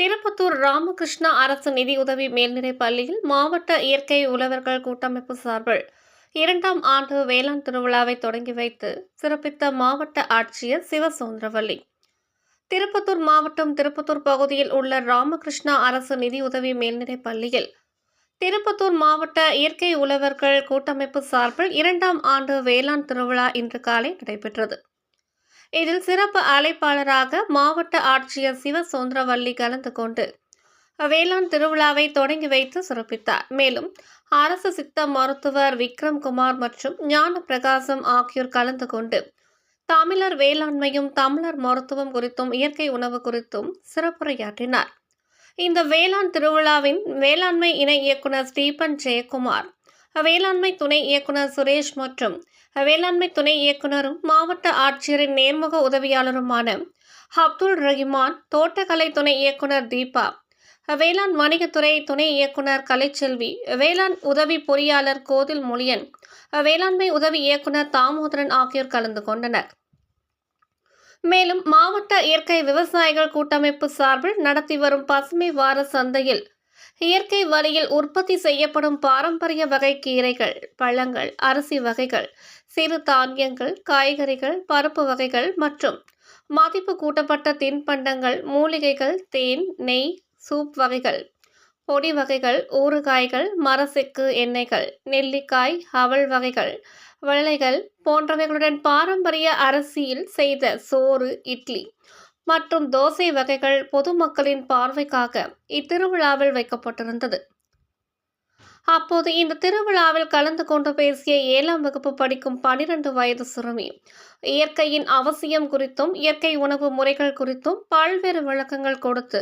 திருப்பத்தூர் ராமகிருஷ்ணா அரசு நிதியுதவி மேல்நிலைப் பள்ளியில் மாவட்ட இயற்கை உழவர்கள் கூட்டமைப்பு சார்பில் இரண்டாம் ஆண்டு வேளாண் திருவிழாவை தொடங்கி வைத்து சிறப்பித்த மாவட்ட ஆட்சியர் சிவசுந்தரவல்லி. திருப்பத்தூர் மாவட்டம் திருப்பத்தூர் பகுதியில் உள்ள ராமகிருஷ்ணா அரசு நிதியுதவி மேல்நிலைப் பள்ளியில் திருப்பத்தூர் மாவட்ட இயற்கை உழவர்கள் கூட்டமைப்பு சார்பில் இரண்டாம் ஆண்டு வேளாண் திருவிழா இன்று காலை நடைபெற்றது. இதில் சிறப்பு அழைப்பாளராக மாவட்ட ஆட்சியர் சிவசுந்தரவல்லி கலந்து கொண்டு வேளாண் திருவிழாவை தொடங்கி வைத்து சிறப்பித்தார். மேலும் அரசு சித்த மருத்துவர் விக்ரம்குமார் மற்றும் ஞான பிரகாசம் ஆகியோர் கலந்து கொண்டு தமிழர் வேளாண்மையும் தமிழர் மருத்துவம் குறித்தும் இயற்கை உணவு குறித்தும் சிறப்புரையாற்றினார். இந்த வேளாண் திருவிழாவின் வேளாண்மை இணை இயக்குனர் ஸ்டீபன் ஜெயக்குமார் வேளாண்மை துணை இயக்குனர் சுரேஷ் மற்றும் வேளாண்மை துணை இயக்குனரும் மாவட்ட ஆட்சியரின் நேர்முக உதவியாளருமான அப்துல் ரஹிமான் தோட்டக்கலை துணை இயக்குனர் தீபா வேளாண் வணிகத்துறை துணை இயக்குனர் கலைச்செல்வி வேளாண் உதவி பொறியாளர் கோதில் மொழியன் வேளாண்மை உதவி இயக்குனர் தாமோதரன் ஆகியோர் கலந்து கொண்டனர். மேலும் மாவட்ட இயற்கை விவசாயிகள் கூட்டமைப்பு சார்பில் நடத்தி வரும் பசுமை வார சந்தையில் இயற்கை வழியில் உற்பத்தி செய்யப்படும் பாரம்பரிய வகை கீரைகள் பழங்கள் அரிசி வகைகள் சிறு தானியங்கள் காய்கறிகள் பருப்பு வகைகள் மற்றும் மதிப்பு கூட்டப்பட்ட தின்பண்டங்கள் மூலிகைகள் தேன் நெய் சூப் வகைகள் பொடி வகைகள் ஊறுகாய்கள் மரசெக்கு எண்ணெய்கள் நெல்லிக்காய் அவல் வகைகள் வெள்ளைகள் போன்றவைகளுடன் பாரம்பரிய அரிசியில் செய்த சோறு இட்லி. மற்றும் தோசை வகைகள் பொதுமக்களின் பார்வைக்காக இத்திருவிழாவில் வைக்கப்பட்டிருந்தது. அப்போது இந்த திருவிழாவில் கலந்து கொண்டு பேசிய ஏழாம் வகுப்பு படிக்கும் பனிரெண்டு வயது சிறுமி இயற்கையின் அவசியம் குறித்தும் இயற்கை உணவு முறைகள் குறித்தும் பல்வேறு விளக்கங்கள் கொடுத்து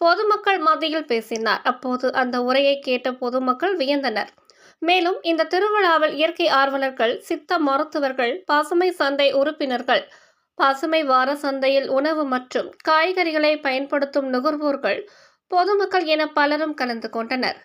பொதுமக்கள் மத்தியில் பேசினார். அப்போது அந்த உரையை கேட்ட பொதுமக்கள் வியந்தனர். மேலும் இந்த திருவிழாவில் இயற்கை ஆர்வலர்கள் சித்த மருத்துவர்கள் பசுமை சந்தை உறுப்பினர்கள் பசுமை வார சந்தையில் உணவு மற்றும் காய்கறிகளை பயன்படுத்தும் நுகர்வோர்கள் பொதுமக்கள் என பலரும் கலந்து கொண்டனர்.